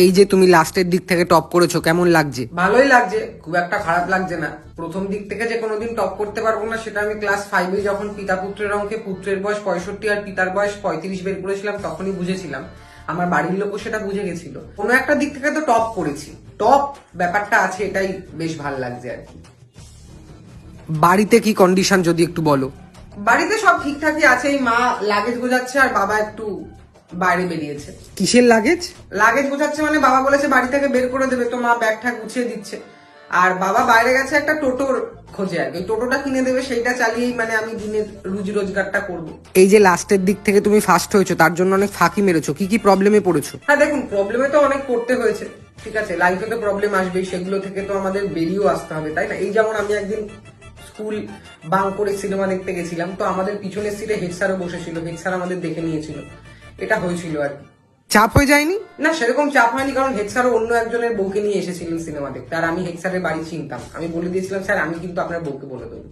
এই যে তুমি লাস্টের দিক থেকে টপ করেছ কেমন লাগছে? ভালোই লাগছে খুব একটা খারাপ লাগছে না। প্রথম দিক থেকে যে কোনোদিন টপ করতে পারব না সেটা আমি ক্লাস ফাইভে যখন পিতা পুত্রের অঙ্কে পুত্রের বয়স পঁয়ষট্টি আর পিতার বয়স পঁয়ত্রিশ বের করেছিলাম তখনই বুঝেছিলাম। আমার বাড়ির লোকও সেটা বুঝে গেছিল। কোনো একটা দিক থেকে তো টপ করেছি। টপ ব্যাপারটা আছে এটাই বেশ ভালো লাগছে আর কি। বাড়িতে কি কন্ডিশন যদি একটু বলো? বাড়িতে সব ঠিকঠাকই আছে এই মা লাগেজ গোজাচ্ছে আর বাবা একটু বাইরে বেরিয়েছে। কিসের লাগেজ লাগেজ গোছাচ্ছে মানে বাবা বলেছে বাড়ি থেকে বের করে দেবে তো মা ব্যাগ ঠ্যাগ গুছিয়ে দিচ্ছে। আর বাবা বাইরে গেছে একটা টোটোর খোঁজে আর ওই টোটোটা কিনে দেবে সেইটা চালিয়েই মানে আমি দিনের রুজি রোজগারটা করব। এই যে লাস্টের দিক থেকে তুমি ফার্স্ট হয়েছো তার জন্য অনেক ফাঁকি মেরেছো। কি কি প্রবলেমে পড়েছো? হ্যাঁ দেখুন প্রবলেমে তো অনেক পড়তে হয়েছে ঠিক আছে? লাইফে তো প্রবলেম আসবেই সেগুলো থেকে তো আমাদের বেরিয়েও আসতে হবে তাই না? এই যেমন আমি একদিন স্কুল বাং করে সিনেমা দেখতে গেছিলাম তো আমাদের পিছনের সিটে হেড স্যারও বসেছিল হেড স্যার আমাদের দেখে নিয়েছিল। এটা হয়েছিল আর কি। চাপ হয়ে যায়নি? না সেরকম চাপ হয়নি কারণ হেড স্যারও অন্য একজনের বউকে নিয়ে এসেছিলেন সিনেমা দেখতে। আর আমি হেড স্যারের বাড়ি চিনতাম। আমি বলে দিয়েছিলাম স্যার আমি কিন্তু আপনার বউকে বলে দেবো।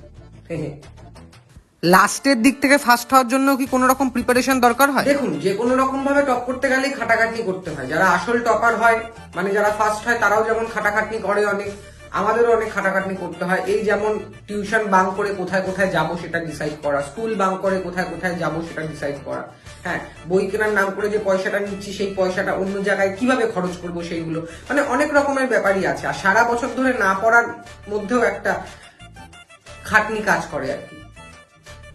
লাস্টের দিক থেকে ফার্স্ট হওয়ার জন্য কি কোনো রকম প্রিপারেশন দরকার হয়? দেখুন যে কোনো রকম ভাবে টপ করতে গেলেই খাটাখাটনি করতে হয়। যারা আসল টপার হয় মানে যারা ফার্স্ট হয় তারাও যেমন খাটাখাটনি করে অনেক। আমাদেরও অনেক খাটাখাটনি করতে হয়। এই যেমন টিউশন বাং করে কোথায় কোথায় যাব সেটা ডিসাইড করা স্কুল বাং করে কোথায় কোথায় যাব সেটা ডিসাইড করা। হ্যাঁ বই কেনার নাম করে যে পয়সাটা নিচ্ছি সেই পয়সাটা অন্য জায়গায় কীভাবে খরচ করব সেইগুলো। মানে অনেক রকমের ব্যাপারই আছে। আর সারা বছর ধরে না পড়ার মধ্যেও একটা খাটনি কাজ করে আর কি।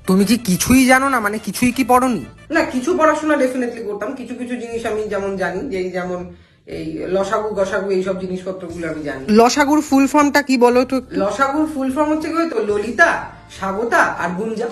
তুমি কি কিছুই জানো না? মানে কিছুই কি পড়নি? না কিছু পড়াশোনা ডেফিনেটলি করতাম। কিছু কিছু জিনিস আমি যেমন জানি যে যেমন এই লসাগু গসাগু এইসব জিনিসপত্রগুলো আমি জানি। লসাগুর ফুল ফর্মটা কি বলো তো? লসাগুর ফুল ফর্ম হচ্ছে কি তো ললিতা স্বাগতা আর গুঞ্জা